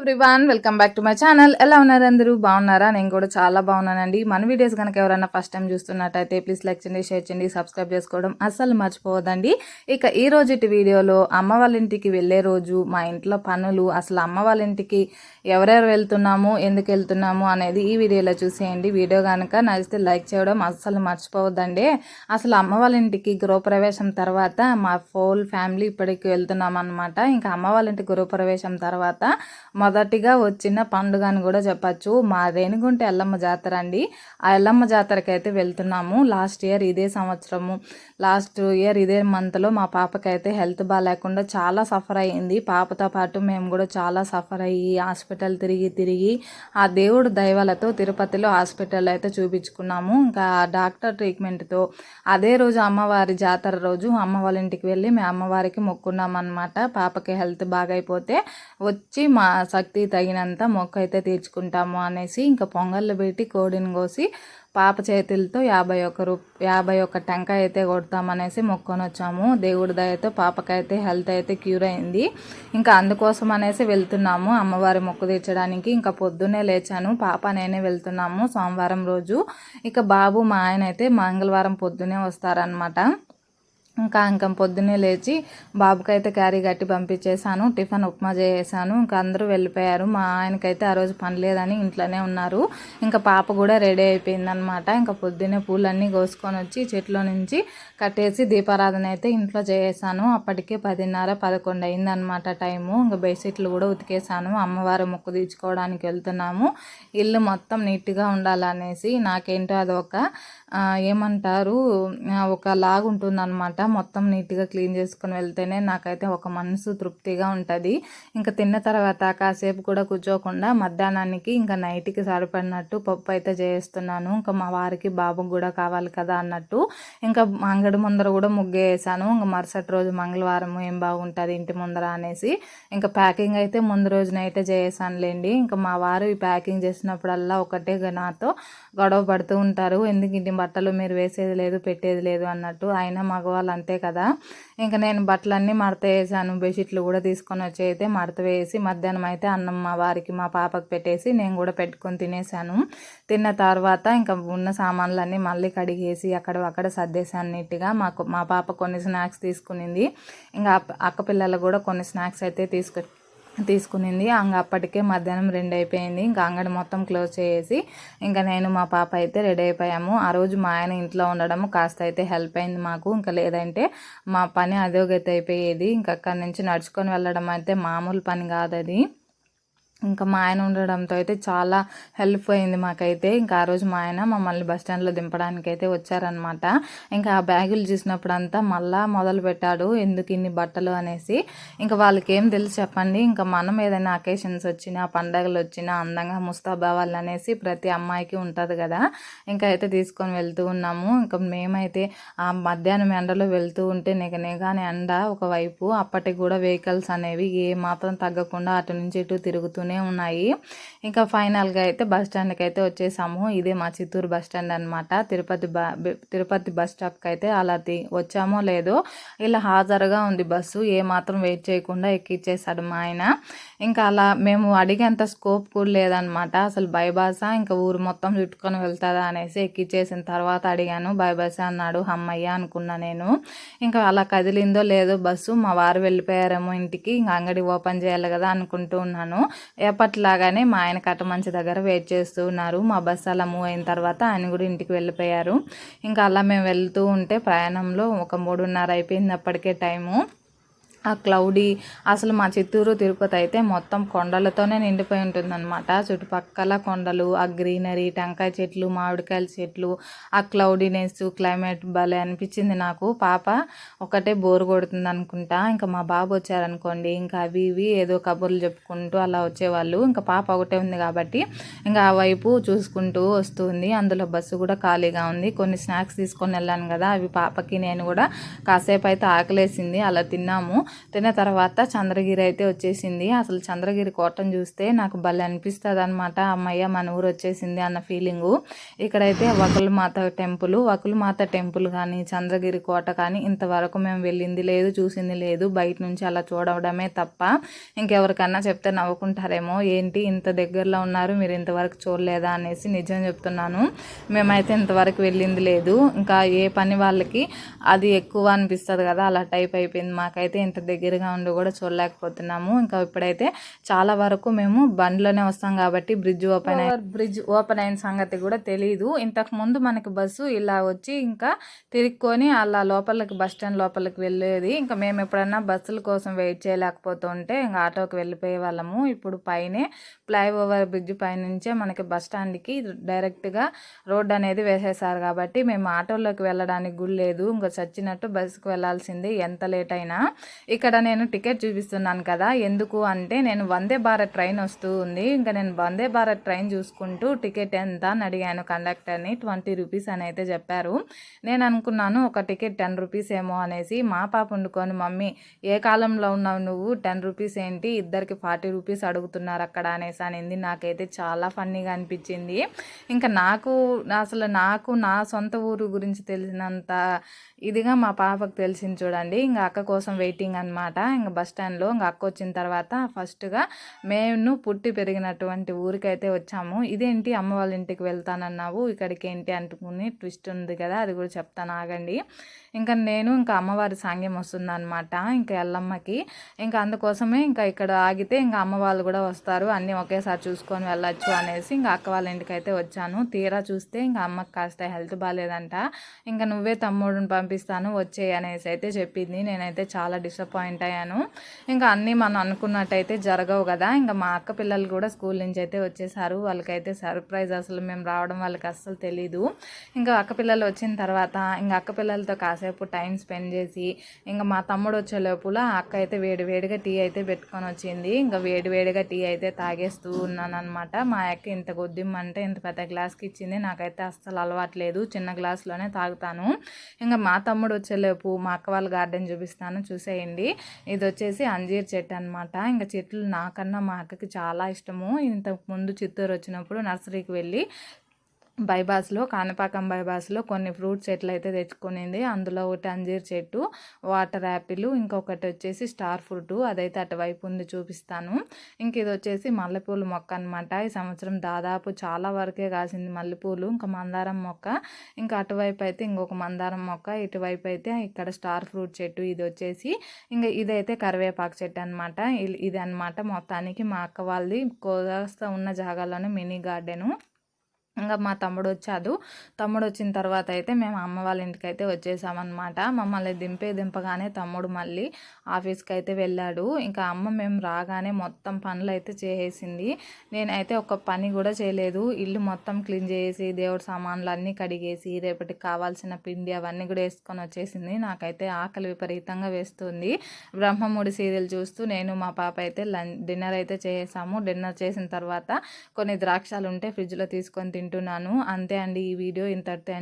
Everyone welcome back to my channel. ఎలా ఉన్నారు అందరూ? బాగున్నారా? నేను కూడా చాలా బాగున్నానండి. మన వీడియోస్ కనుక ఎవరైనా ఫస్ట్ టైం చూస్తున్నట్టయితే ప్లీజ్ లైక్ చేయండి షేర్ చేయండి సబ్స్క్రైబ్ చేసుకోవడం అస్సలు మర్చిపోవద్దండి. ఇక ఈ రోజుటి వీడియోలో అమ్మ వాళ్ళ ఇంటికి వెళ్ళే రోజు మా ఇంట్లో పనులు అసలు అమ్మ వాళ్ళ ఇంటికి ఎవరెవరు వెళ్తున్నాము ఎందుకు వెళ్తున్నాము అనేది ఈ వీడియోలో చూసేయండి. వీడియో కనుక నచ్చితే లైక్ చేయడం అస్సలు మర్చిపోవద్దండి. అసలు అమ్మ వాళ్ళ ఇంటికి గృహప్రవేశం తర్వాత మా ఫోల్ ఫ్యామిలీ ఇప్పటికి వెళ్తున్నాం అనమాట ఇంకా అమ్మ వాళ్ళ ఇంటి గృహప్రవేశం తర్వాత మొదటిగా వచ్చిన పండుగ అని కూడా చెప్పచ్చు. మా రేణిగుంట ఎల్లమ్మ జాతర అండి. ఆ ఎల్లమ్మ జాతరకి అయితే వెళ్తున్నాము. లాస్ట్ ఇయర్ ఇదే సంవత్సరము. లాస్ట్ ఇయర్ ఇదే మంత్లో మా పాపకైతే హెల్త్ బాగాలేకుండా చాలా సఫర్ అయ్యింది. పాపతో పాటు మేము కూడా చాలా సఫర్ అయ్యి హాస్పిటల్ తిరిగి తిరిగి ఆ దేవుడు దైవాలతో తిరుపతిలో హాస్పిటల్ అయితే చూపించుకున్నాము. ఇంకా డాక్టర్ ట్రీట్మెంట్తో అదే రోజు అమ్మవారి జాతర రోజు అమ్మ వాళ్ళ ఇంటికి వెళ్ళి మేము అమ్మవారికి మొక్కున్నాం అనమాట పాపకి హెల్త్ బాగైపోతే వచ్చి మా శక్తి తగినంత మొక్క అయితే తీర్చుకుంటాము అనేసి ఇంకా పొంగళ్ళు పెట్టి కోడిని కోసి పాప చేతులతో యాభై ఒక్క రూ యాభై ఒక్క టెంకాయ అయితే కొడతామనేసి మొక్కొని వచ్చాము. దేవుడి దయతో పాపకైతే హెల్త్ అయితే క్యూర్ అయింది. ఇంకా అందుకోసం అనేసి వెళ్తున్నాము అమ్మవారి మొక్కు తీర్చడానికి. ఇంకా పొద్దున్నే లేచాను. పాప నేనే వెళ్తున్నాము సోమవారం రోజు. ఇక బాబు మా ఆయన అయితే మంగళవారం పొద్దునే వస్తారనమాట ఇంకా ఇంకా పొద్దున్నే లేచి బాబుకైతే క్యారీ కట్టి పంపించేశాను టిఫిన్ ఉప్మా చేసాను ఇంకా అందరూ వెళ్ళిపోయారు. మా ఆయనకైతే ఆ రోజు పని లేదని ఇంట్లోనే ఉన్నారు. ఇంకా పాప కూడా రెడీ అయిపోయిందనమాట ఇంకా పొద్దున్నే పూలన్నీ కోసుకొని వచ్చి చెట్లో నుంచి కట్టేసి దీపారాధన అయితే ఇంట్లో చేసాను అప్పటికే పదిన్నర పదకొండు అయిందనమాట టైము. ఇంకా బెడ్షీట్లు కూడా ఉతికేసాను అమ్మవారు ముక్కు తీర్చుకోవడానికి వెళ్తున్నాము. ఇల్లు మొత్తం నీట్గా ఉండాలనేసి నాకేంటో అదొక ఏమంటారు ఒక లాగా మొత్తం నీట్గా క్లీన్ చేసుకొని వెళ్తేనే నాకైతే ఒక మనసు తృప్తిగా ఉంటుంది. ఇంకా తిన్న తర్వాత కాసేపు కూడా కూర్చోకుండా మధ్యాహ్నానికి ఇంకా నైట్కి సరిపడినట్టు పప్పు అయితే చేస్తున్నాను. ఇంకా మా వారికి బాబుకి కూడా కావాలి కదా అన్నట్టు. ఇంకా అంగడి ముందర కూడా ముగ్గు వేసాను. ఇంకా మరుసటి రోజు మంగళవారం ఏం బాగుంటుంది ఇంటి ముందర అనేసి. ఇంకా ప్యాకింగ్ అయితే ముందు రోజు నైటే చేసానులేండి. ఇంకా మా వారు ఈ ప్యాకింగ్ చేసినప్పుడల్లా ఒకటే నాతో గొడవ పడుతూ ఉంటారు. ఎందుకు ఇంటి బట్టలు మీరు వేసేది లేదు పెట్టేది లేదు అన్నట్టు. అయినా మగవాళ్ళు అంతే కదా. ఇంకా నేను బట్టలన్నీ మడత వేసాను. బెడ్షీట్లు కూడా తీసుకొని వచ్చి అయితే మడత వేసి మధ్యాహ్నం అయితే అన్నం మా వారికి మా పాపకు పెట్టేసి నేను కూడా పెట్టుకొని తినేసాను. తిన్న తర్వాత ఇంకా ఉన్న సామాన్లన్నీ మళ్ళీ కడిగేసి అక్కడ అక్కడ సర్దేశాను నీట్గా. మాకు మా పాప కొన్ని స్నాక్స్ తీసుకునింది. ఇంకా అక్క పిల్లలు కూడా కొన్ని స్నాక్స్ అయితే తీసుకొచ్చి తీసుకునింది. ఇంకా అప్పటికే మధ్యాహ్నం రెండు అయిపోయింది. ఇంకా అంగడి మొత్తం క్లోజ్ చేసి ఇంకా నేను మా పాప అయితే రెడీ అయిపోయాము. ఆ రోజు మా ఆయన ఇంట్లో ఉండడం కాస్త అయితే హెల్ప్ అయింది మాకు. ఇంకా లేదంటే మా పని అదోగతి అయిపోయేది. ఇంకా అక్కడి నుంచి నడుచుకొని వెళ్ళడం అయితే మామూలు పని కాదు అది ఇంకా మా ఆయన ఉండడంతో అయితే చాలా హెల్ప్ అయింది మాకైతే. ఇంకా ఆ రోజు మా ఆయన మమ్మల్ని బస్ స్టాండ్లో దింపడానికి అయితే వచ్చారనమాట ఇంకా ఆ బ్యాగులు చూసినప్పుడు అంతా మళ్ళా మొదలు పెట్టాడు ఎందుకు ఇన్ని బట్టలు? అనేసి. ఇంకా వాళ్ళకి ఏం తెలుసు చెప్పండి. ఇంకా మనం ఏదైనా అకేషన్స్ వచ్చినా పండగలు వచ్చినా అందంగా ముస్తాబావాలి అనేసి ప్రతి అమ్మాయికి ఉంటుంది కదా. ఇంకా అయితే తీసుకొని వెళ్తూ ఉన్నాము. ఇంకా మేమైతే ఆ మధ్యాహ్నం ఎండలో వెళ్తూ ఉంటే నిగ నిగానే ఎండ ఒకవైపు అప్పటికి కూడా వెహికల్స్ అనేవి ఏ మాత్రం తగ్గకుండా అటు నుంచి ఇటు తిరుగుతూనే వస్తూనే ఉన్నాయి. ఇంకా ఫైనల్గా అయితే బస్ స్టాండ్కి అయితే వచ్చేసాము. ఇదే మా చిత్తూరు బస్ స్టాండ్ అనమాట తిరుపతి తిరుపతి బస్ స్టాప్కి అయితే అలా వచ్చామో లేదో ఇలా హాజరుగా ఉంది బస్సు. ఏ మాత్రం వెయిట్ చేయకుండా ఎక్కిచ్చేసాడు మా ఆయన. ఇంకా అలా మేము అడిగేంత స్కోప్ కూడా లేదనమాట అసలు బైబాస? ఇంకా ఊరు మొత్తం చుట్టుకొని వెళ్తుందా అనేసి ఎక్కిచ్చేసిన తర్వాత అడిగాను. బైబాస అన్నాడు అమ్మయ్య అనుకున్నా నేను. ఇంకా అలా కదిలిందో లేదో బస్సు మా వారు వెళ్ళిపోయారేమో ఇంటికి. ఇంకా అంగడి ఓపెన్ చేయాలి కదా అనుకుంటూ ఉన్నాను. ఎప్పటిలాగానే మా ఆయన కట్టమంచి దగ్గర వెయిట్ చేస్తూ ఉన్నారు. మా బస్సు అలా మూవ్ అయిన తర్వాత ఆయన కూడా ఇంటికి వెళ్ళిపోయారు. ఇంకా అలా మేము వెళ్తూ ఉంటే ప్రయాణంలో ఒక మూడున్నర అయిపోయింది అప్పటికే టైము. ఆ క్లౌడీ అసలు మా చిత్తూరు తిరుపతి అయితే మొత్తం కొండలతోనే నిండిపోయి ఉంటుందన్నమాట. చుట్టుపక్కల కొండలు ఆ గ్రీనరీ టెంకాయ చెట్లు మామిడికాయల చెట్లు ఆ క్లౌడీనెస్ క్లైమేట్ భలే అనిపించింది నాకు. పాప ఒకటే బోర్ కొడుతుంది అనుకుంటా. ఇంకా మా బాబు వచ్చారనుకోండి ఇంకా అవి ఇవి ఏదో కబుర్లు చెప్పుకుంటూ అలా వచ్చేవాళ్ళు. ఇంకా పాప ఒకటే ఉంది కాబట్టి ఇంకా ఆ వైపు చూసుకుంటూ వస్తుంది. అందులో బస్సు కూడా ఖాళీగా ఉంది. కొన్ని స్నాక్స్ తీసుకొని వెళ్ళాను కదా అవి పాపకి నేను కూడా కాసేపు అయితే ఆకలేసింది. అలా తిన్నాము. తిన్న తర్వాత చంద్రగిరి అయితే వచ్చేసింది. అసలు చంద్రగిరి కోటను చూస్తే నాకు భలే అనిపిస్తుంది అనమాట అమ్మయ్య మన ఊరు వచ్చేసింది అన్న ఫీలింగు. ఇక్కడైతే వకులమాత టెంపుల్ వకులమాత టెంపుల్ కానీ చంద్రగిరి కోట కానీ ఇంతవరకు మేము వెళ్ళింది లేదు చూసింది లేదు. బయట నుంచి అలా చూడవడమే తప్ప ఇంకెవరికన్నా చెప్తే నవ్వుకుంటారేమో. ఏంటి ఇంత దగ్గరలో ఉన్నారు మీరు ఇంతవరకు చూడలేదా అనేసి నిజం చెప్తున్నాను. మేమైతే ఇంతవరకు వెళ్ళింది లేదు. ఇంకా ఏ పని వాళ్ళకి అది ఎక్కువ అనిపిస్తుంది కదా అలా టైప్ అయిపోయింది. మాకైతే ఇంత దగ్గరగా ఉండి కూడా చూడలేకపోతున్నాము. ఇంకా ఇప్పుడైతే చాలా వరకు మేము బండ్లోనే వస్తాం కాబట్టి బ్రిడ్జ్ ఓపెన్ బ్రిడ్జ్ ఓపెన్ అయిన సంగతి కూడా తెలియదు ఇంతకు ముందు మనకి బస్సు ఇలా వచ్చి ఇంకా తిరుక్కొని అలా లోపలికి బస్ స్టాండ్ లోపలికి వెళ్ళేది. ఇంకా మేము ఎప్పుడన్నా బస్సుల కోసం వెయిట్ చేయలేకపోతుంటే ఇంకా ఆటోకి వెళ్ళిపోయే వాళ్ళము. ఇప్పుడు పైనే ఫ్లైఓవర్ బ్రిడ్జ్ పైనుంచే మనకి బస్ స్టాండ్కి డైరెక్ట్గా రోడ్ అనేది వేసేసారు కాబట్టి మేము ఆటోలోకి వెళ్ళడానికి గుడి లేదు. ఇంకా చచ్చినట్టు బస్సుకు వెళ్ళాల్సిందే ఎంత లేట్ అయినా. ఇక్కడ నేను టికెట్ చూపిస్తున్నాను కదా. ఎందుకు అంటే నేను వందే భారత్ ట్రైన్ వస్తూ ఉంది. ఇంకా నేను వందే భారత్ ట్రైన్ చూసుకుంటూ టికెట్ ఎంత అని అడిగాను కండక్టర్ని. ట్వంటీ రూపీస్ అని అయితే చెప్పారు. నేను అనుకున్నాను ఒక టికెట్ టెన్ రూపీస్ ఏమో అనేసి మా పాప వండుకొని మమ్మీ ఏ కాలంలో ఉన్నావు నువ్వు? టెన్ రూపీస్ ఏంటి? ఇద్దరికి ఫార్టీ రూపీస్ అడుగుతున్నారు అక్కడ అనేసి అనింది. నాకైతే చాలా ఫన్నీగా అనిపించింది. ఇంకా నాకు అసలు నాకు నా సొంత ఊరు గురించి తెలిసినంత ఇదిగా మా పాపకు తెలిసింది చూడండి. ఇంకా అక్క కోసం వెయిటింగ్ అనమాట ఇంకా బస్ స్టాండ్లో ఇంకా అక్క వచ్చిన తర్వాత ఫస్ట్గా మేము పుట్టి పెరిగినటువంటి ఊరికైతే వచ్చాము. ఇదేంటి అమ్మ వాళ్ళ ఇంటికి వెళ్తానన్నావు ఇక్కడికి ఏంటి అంటుకుని ట్విస్ట్ ఉంది కదా అది కూడా చెప్తాను ఆగండి. ఇంకా నేను ఇంకా అమ్మవారి సాంగ్యం వస్తుందన్నమాట ఇంకా ఎల్లమ్మకి. ఇంకా అందుకోసమే ఇంకా ఇక్కడ ఆగితే ఇంకా అమ్మ వాళ్ళు కూడా వస్తారు. అన్నీ ఒకేసారి చూసుకొని వెళ్ళొచ్చు అనేసి ఇంకా అక్క వాళ్ళ ఇంటికి అయితే వచ్చాను. తీరా చూస్తే ఇంకా అమ్మకి కాస్త హెల్త్ బాగాలేదంట ఇంకా నువ్వే తమ్ముడిని పంపిస్తాను వచ్చే అనేసి అయితే చెప్పింది. నేనైతే చాలా డిసప్పాయింట్ అయ్యాను. ఇంకా అన్నీ మనం అనుకున్నట్టయితే జరగవు కదా. ఇంకా మా అక్క పిల్లలు కూడా స్కూల్ నుంచి అయితే వచ్చేసారు. వాళ్ళకైతే సర్ప్రైజ్ అసలు మేము రావడం వాళ్ళకి అస్సలు తెలీదు. ఇంకా అక్క పిల్లలు వచ్చిన తర్వాత ఇంకా అక్క పిల్లలతో కాసేపు కాసేపు టైం స్పెండ్ చేసి ఇంకా మా తమ్ముడు వచ్చే లోపల అక్క అయితే వేడి వేడిగా టీ అయితే పెట్టుకొని వచ్చింది. ఇంకా వేడి వేడిగా టీ అయితే తాగేస్తూ ఉన్నాను అనమాట మా అక్క ఇంత కొద్దిమ్మంటే ఇంత పెద్ద గ్లాస్కి ఇచ్చింది. నాకైతే అస్సలు అలవాట్లేదు. చిన్న గ్లాస్లోనే తాగుతాను. ఇంకా మా తమ్ముడు వచ్చేలోపు మా అక్క వాళ్ళ గార్డెన్ చూపిస్తాను. చూసేయండి. ఇది వచ్చేసి అంజీర్ చెట్టు అనమాట ఇంకా చెట్లు నాకన్నా మా అక్కకి చాలా ఇష్టము. ఇంతకు ముందు చిత్తూరు వచ్చినప్పుడు నర్సరీకి వెళ్ళి బైబాస్లో కానపాకం బైబాస్లో కొన్ని ఫ్రూట్ చెట్లు అయితే తెచ్చుకునింది. అందులో ఒకటి అంజీర్ చెట్టు వాటర్ యాపిల్ ఇంకొకటి వచ్చేసి స్టార్ ఫ్రూట్ అదైతే అటువైపు ఉంది చూపిస్తాను. ఇంక ఇది వచ్చేసి మల్లెపూలు మొక్క అనమాట ఈ సంవత్సరం దాదాపు చాలా వరకే కాసింది మల్లెపూలు ఇంకా మందారం మొక్క. ఇంకా అటువైపు అయితే ఇంకొక మందారం మొక్క ఇటువైపు అయితే ఇక్కడ స్టార్ ఫ్రూట్ చెట్టు ఇది వచ్చేసి ఇంకా ఇదైతే కరివేపాకు చెట్టు అనమాట ఇది అనమాట మొత్తానికి మా అక్క వాళ్ళది కోస్త ఉన్న జాగాలోనే మినీ గార్డెను. ఇంకా మా తమ్ముడు వచ్చాడు. తమ్ముడు వచ్చిన తర్వాత అయితే మేము అమ్మ వాళ్ళ ఇంటికి అయితే వచ్చేసామన్నమాట. మమ్మల్ని దింపే దింపగానే తమ్ముడు మళ్ళీ ఆఫీస్కి అయితే వెళ్ళాడు. ఇంకా అమ్మ మేము రాగానే మొత్తం పనులు అయితే చేసేసింది. నేనైతే ఒక పని కూడా చేయలేదు. ఇల్లు మొత్తం క్లీన్ చేసి దేవుడి సామాన్లు అన్నీ కడిగేసి రేపటికి కావాల్సిన పిండి అవన్నీ కూడా వేసుకొని వచ్చేసింది. నాకైతే ఆకలి విపరీతంగా వేస్తుంది. బ్రహ్మముడి సీరియల్ చూస్తూ నేను మా పాప అయితే లంచ్ డిన్నర్ అయితే చేసాము. డిన్నర్ చేసిన తర్వాత కొన్ని ద్రాక్షాలు ఉంటే ఫ్రిడ్జ్లో తీసుకొని తింటున్నాను. అంతే అండి ఈ వీడియో ఇంతటితో